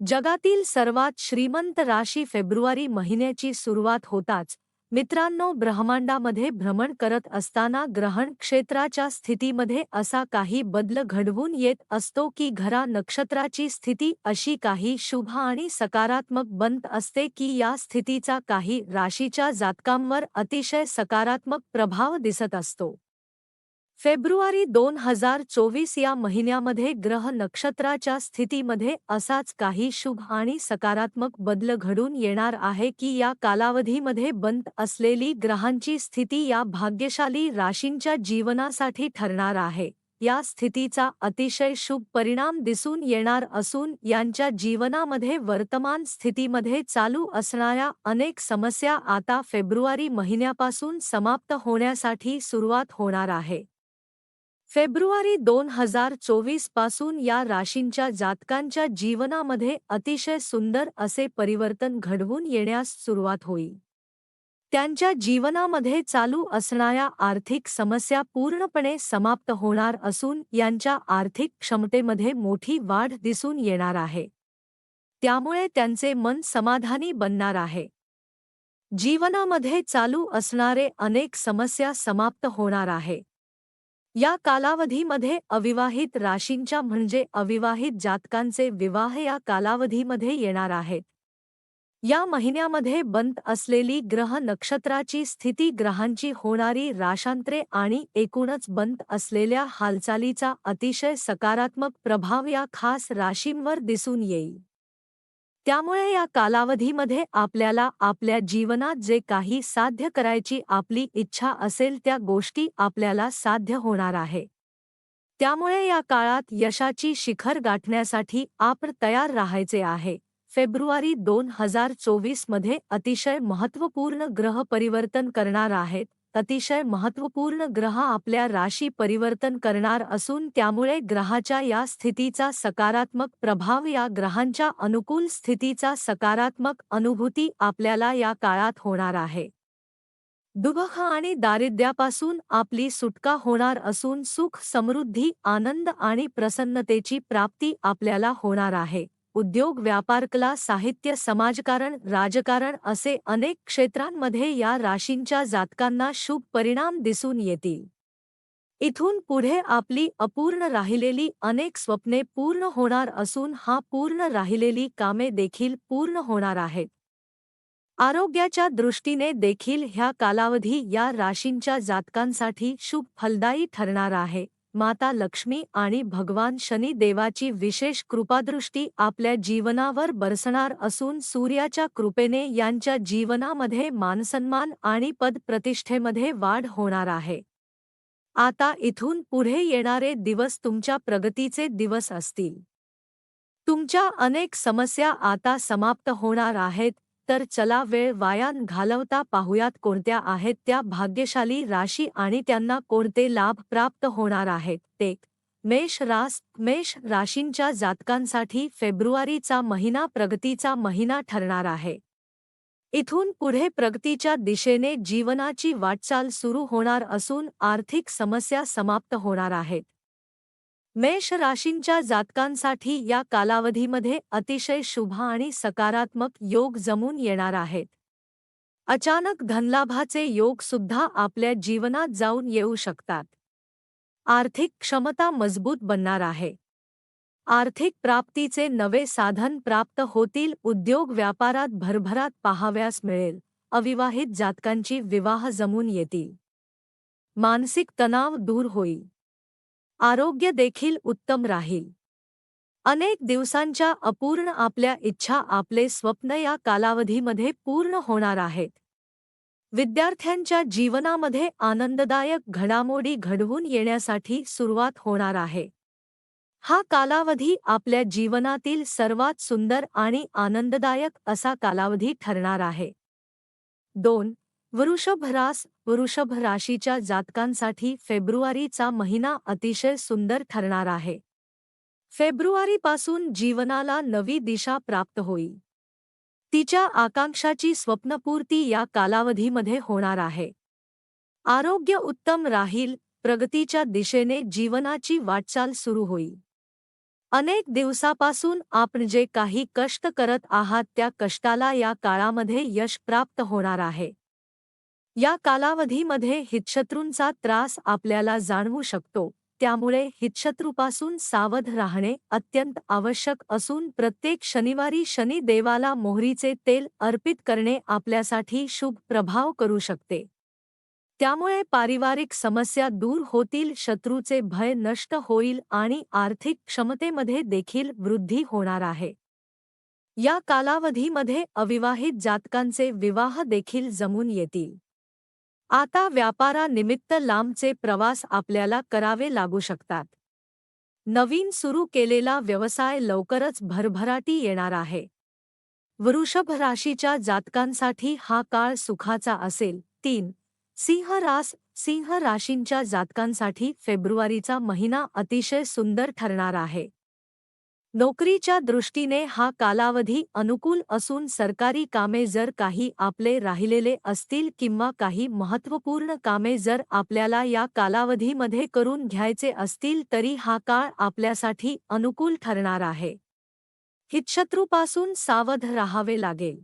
जगातील सर्वात श्रीमंत राशी फेब्रुवारी महिन्याची सुरुवात होताच मित्रांनो ब्रह्मांडामध्ये भ्रमण करत असताना ग्रहण क्षेत्राच्या स्थितीमध्ये असा काही बदल घडवून येत असतो की घरा नक्षत्राची स्थिती अशी काही शुभ आणि सकारात्मक बनत असते की या स्थितीचा काही राशीच्या जातकांवर अतिशय सकारात्मक प्रभाव दिसत असतो. फेब्रुवारी दोन हजार चोवीस या महिन्यामध्ये ग्रह नक्षत्राच्या स्थितीमध्ये असाच काही शुभ आणि सकारात्मक बदल घडून येणार आहे की या कालावधीमध्ये बंद असलेली ग्रहांची स्थिती या भाग्यशाली राशींच्या जीवनासाठी ठरणार आहे. या स्थितीचा अतिशय शुभ परिणाम दिसून येणार असून यांच्या जीवनामध्ये वर्तमान स्थितीमध्ये चालू असणाऱ्या अनेक समस्या आता फेब्रुवारी महिन्यापासून समाप्त होण्यासाठी सुरुवात होणार आहे. फेब्रुवारी दोन हज़ार चोवीस पासून या राशींच्या जातकांच्या जीवनामध्ये अतिशय सुंदर असे परिवर्तन घडवून येण्यास सुरुवात होईल त्यांच्या जीवनामध्ये चालू असणाऱ्या आर्थिक समस्या पूर्णपणे समाप्त होणार असून यांच्या आर्थिक क्षमतेमध्ये मोठी वाढ दिसून येणार आहे. त्यामुळे त्यांचे मन समाधानी बनणार आहे. जीवनामध्ये चालू असणारे अनेक समस्या समाप्त होणार आहे. या कालावधीमध्ये अविवाहित राशींच्या म्हणजे अविवाहित जातकांचे विवाह या कालावधीमध्ये येणार आहेत. या महिन्यामध्ये बंद असलेली ग्रह नक्षत्राची स्थिती ग्रहांची होणारी राशांतरे आणि एकूणच बंद असलेल्या हालचालीचा अतिशय सकारात्मक प्रभाव या खास राशींवर दिसून येईल. त्यामुळे या कालावधीमध्ये आपल्याला आपल्या जीवनात जे काही साध्य करायची आपली इच्छा असेल त्या गोष्टी आपल्याला साध्य होणार आहे. त्यामुळे या काळात यशाची शिखर गाठण्यासाठी आपण तयार राहायचे आहे. फेब्रुवारी दोन हजार चोवीसमध्ये अतिशय महत्त्वपूर्ण ग्रह परिवर्तन करणार आहेत. अतिशय महत्त्वपूर्ण ग्रह आपल्या राशी परिवर्तन करणार असून त्यामुळे ग्रहाच्या या स्थितीचा सकारात्मक प्रभाव या ग्रहांच्या अनुकूल स्थितीचा सकारात्मक अनुभूती आपल्याला या काळात होणार आहे. दुबह आणि दारिद्र्यापासून आपली सुटका होणार असून सुख समृद्धी आनंद आणि प्रसन्नतेची प्राप्ती आपल्याला होणार आहे. उद्योग व्यापार कला साहित्य समाजकारण राजकारण असे अनेक क्षेत्रांमध्ये या राशींच्या जातकांना शुभ परिणाम दिसून येतील. इथून पुढे आपली अपूर्ण राहिलेली अनेक स्वप्ने पूर्ण होणार असून हा पूर्ण राहिलेली कामे देखील पूर्ण होणार आहेत. आरोग्याच्या दृष्टीने देखील ह्या कालावधी या राशींच्या जातकांसाठी शुभ फलदायी ठरणार आहे. माता लक्ष्मी आणि भगवान शनी देवाची विशेष कृपादृष्टी आपल्या जीवनावर बरसणार असून सूर्याच्या कृपेने यांच्या जीवनामध्ये मानसन्मान आणि पदप्रतिष्ठेमध्ये वाढ होणार आहे. आता इथून पुढे येणारे दिवस तुमच्या प्रगतीचे दिवस असतील. तुमच्या अनेक समस्या आता समाप्त होणार आहेत तर चला वेळ वायान घालवता पाहुयात कोणत्या आहेत त्या भाग्यशाली राशी आणि त्यांना कोणते लाभ प्राप्त होणार आहेत. ते मेष रास मेष राशींच्या जातकांसाठी फेब्रुवारीचा महिना प्रगतीचा महिना ठरणार आहे. इथून पुढे प्रगतीच्या दिशेने जीवनाची वाटचाल सुरू होणार असून आर्थिक समस्या समाप्त होणार आहेत. मेष राशींच्या जातकांसाठी या कालावधीमध्ये अतिशय शुभ आणि सकारात्मक योग जमून येणार आहेत. अचानक धनलाभाचे योग सुद्धा आपल्या जीवनात जाऊन येऊ शकतात. आर्थिक क्षमता मजबूत बनणार आहे. आर्थिक प्राप्तीचे नवे साधन प्राप्त होतील उद्योग व्यापारात भरभरात पाहाव्यास मिळेल अविवाहित जातकांची विवाह जमून येतील. मानसिक तणाव दूर होईल. आरोग्य देखील उत्तम राहील. अनेक दिवसांच्या अपूर्ण आपल्या इच्छा आपले स्वप्न या कालावधीमध्ये पूर्ण होणार आहेत. विद्यार्थ्यांच्या जीवनामध्ये आनंददायक घडामोडी घडवून येण्यासाठी सुरुवात होणार आहे. हा कालावधी आपल्या जीवनातील सर्वात सुंदर आणि आनंददायक असा कालावधी ठरणार आहे. दोन वृषभ रास वृषभ राशीच्या जातकांसाठी फेब्रुवारीचा महिना अतिशय सुंदर ठरणार आहे. फेब्रुवारीपासून जीवनाला नवी दिशा प्राप्त होईल. तिच्या आकांक्षाची स्वप्नपूर्ती या कालावधीमध्ये होणार आहे. आरोग्य उत्तम राहील प्रगतीच्या दिशेने जीवनाची वाटचाल सुरू होईल. अनेक दिवसापासून आपण जे काही कष्ट करत आहात त्या कष्टाला या काळामध्ये यश प्राप्त होणार आहे. या कालावधीमध्ये हितशत्रूंचा त्रास आपल्याला जाणवू शकतो. त्यामुळे हितशत्रूपासून सावध राहणे अत्यंत आवश्यक असून प्रत्येक शनिवारी शनी देवाला मोहरीचे तेल अर्पित करणे आपल्यासाठी शुभ प्रभाव करू शकते. त्यामुळे पारिवारिक समस्या दूर होतील, शत्रूचे भय नष्ट होईल आणि आर्थिक क्षमतेमध्ये देखील वृद्धी होणार आहे. या कालावधीमध्ये अविवाहित जातकांचे विवाह देखील जमून येतील. आता व्यापारानिमित्त लांबचे प्रवास आपल्याला करावे लागू शकतात. नवीन सुरू केलेला व्यवसाय लवकरच भरभराटी येणार आहे. वृषभ राशीच्या जातकांसाठी हा काळ सुखाचा असेल. तीन सिंह रास सिंह राशींच्या जातकांसाठी फेब्रुवारीचा महिना अतिशय सुंदर ठरणार आहे. नोकरीच्या दृष्टीने हा कालावधी अनुकूल असून सरकारी कामे जर काही आपले राहिलेले असतील किंवा काही महत्त्वपूर्ण कामे जर आपल्याला या कालावधीमध्ये करून घ्यायचे असतील तरी हा काळ आपल्यासाठी अनुकूल ठरणार आहे. हितशत्रूपासून सावध राहावे लागेल.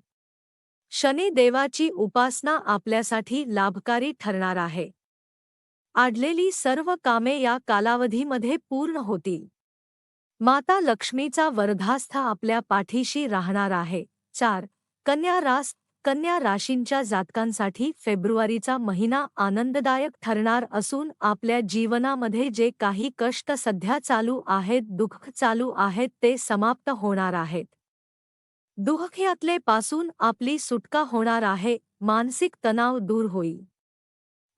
शनी देवाची उपासना आपल्यासाठी लाभकारी ठरणार आहे. आडलेली सर्व कामे या कालावधीमध्ये पूर्ण होतील. माता लक्ष्मीचा वरधास्थ आपल्या पाठीशी राहणार आहे. चार कन्या रास कन्या राशींच्या जातकांसाठी फेब्रुवारीचा महिना आनंददायक ठरणार असून आपल्या जीवनामध्ये जे काही कष्ट सध्या चालू आहेत दुःख चालू आहेत ते समाप्त होणार आहेत. दुःख्यातले पासून आपली सुटका होणार आहे मानसिक तणाव दूर होईल.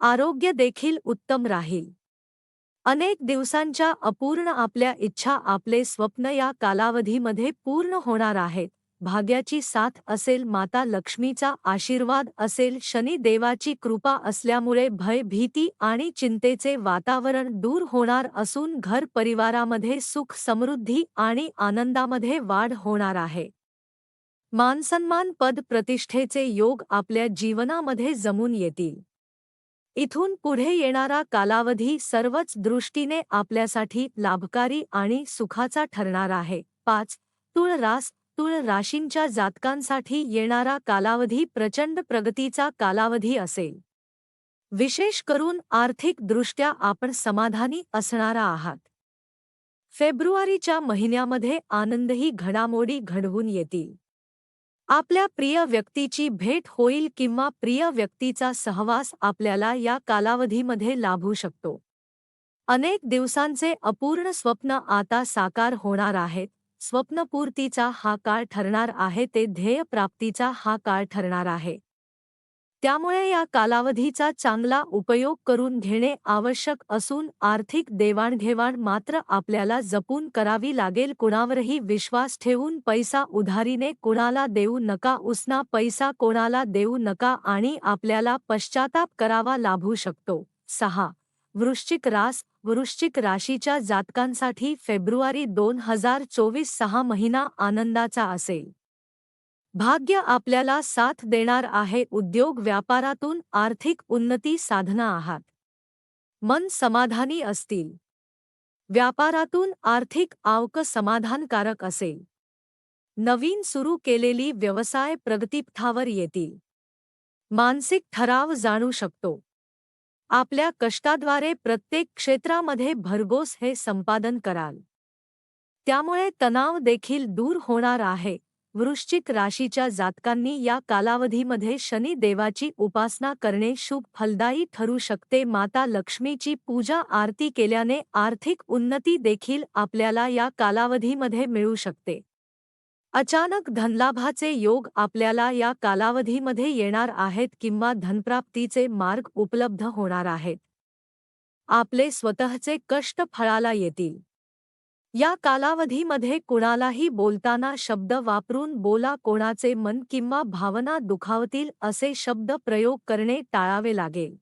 आरोग्य देखील उत्तम राहील. अनेक दिवसांच्या अपूर्ण आपल्या इच्छा आपले स्वप्न या कालावधीमध्ये पूर्ण होणार आहेत. भाग्याची साथ असेल माता लक्ष्मीचा आशीर्वाद असेल शनी देवाची कृपा असल्यामुळे भय भीती आणि चिंतेचे वातावरण दूर होणार असून घर परिवारामध्ये सुख समृद्धी आणि आनंदामध्ये वाढ होणार आहे. मानसन्मान पद प्रतिष्ठेचे योग आपल्या जीवनामध्ये जमून येतील. इथून पुढे येणारा कालावधी सर्वच दृष्टीने आपल्यासाठी लाभकारी आणि सुखाचा ठरणार आहे. पाच. तुळ रास. तुळ राशींच्या जातकांसाठी येणारा कालावधी प्रचंड प्रगतीचा कालावधी असेल. विशेष करून आर्थिकदृष्ट्या आपण समाधानी असणारा आहात. फेब्रुवारीच्या महिन्यामध्ये आनंदही घडामोडी घडवून येतील. आपल्या प्रिय व्यक्तीची भेट होईल किंवा प्रिय व्यक्तीचा सहवास आपल्याला या कालावधीमध्ये लाभू शकतो. अनेक दिवसांचे अपूर्ण स्वप्न आता साकार होणार आहेत. स्वप्नपूर्तीचा हा काळ ठरणार आहे ते ध्येयप्राप्तीचा हा काळ ठरणार आहे. त्यामुळे या कालावधीचा चांगला उपयोग करून घेणे आवश्यक असून आर्थिक देवाणघेवाण मात्र आपल्याला जपून करावी लागेल. कुणावरही विश्वास ठेवून पैसा उधारीने कुणाला देऊ नका उसना पैसा कोणाला देऊ नका आणि आपल्याला पश्चाताप करावा लाभू शकतो. सहा. वृश्चिक रास वृश्चिक राशीच्या जातकांसाठी फेब्रुवारी दोन हजार चोवीस सहा महिना आनंदाचा असेल. भाग्य आपल्याला साथ देणार आहे उद्योग व्यापारातून आर्थिक उन्नती साधना आहात. मन समाधानी असतील. व्यापारातून आर्थिक आवक समाधानकारक असेल. नवीन सुरू केलेली व्यवसाय प्रगतीपथावर येतील. मानसिक ठराव जाणू शकतो. आपल्या कष्टाद्वारे प्रत्येक क्षेत्रामध्ये भरघोस हे संपादन कराल. त्यामुळे तणाव देखील दूर होणार आहे. वृश्चिक राशीच्या जातकांनी या कालावधीमध्ये शनी देवाची उपासना करणे शुभ फलदायी ठरू शकते. माता लक्ष्मीची पूजा आरती केल्याने आर्थिक उन्नती देखील आपल्याला या कालावधीमध्ये मिळू शकते. अचानक धनलाभाचे योग आपल्याला या कालावधीमध्ये येणार आहेत किंवा धनप्राप्तीचे मार्ग उपलब्ध होणार आहेत. आपले स्वतःचे कष्ट फळाला येतील. या कालावधीमध्ये कुणालाही बोलताना शब्द वापरून बोला कोणाचे मन किंवा भावना दुखावतील असे शब्द प्रयोग करणे टाळावे लागेल.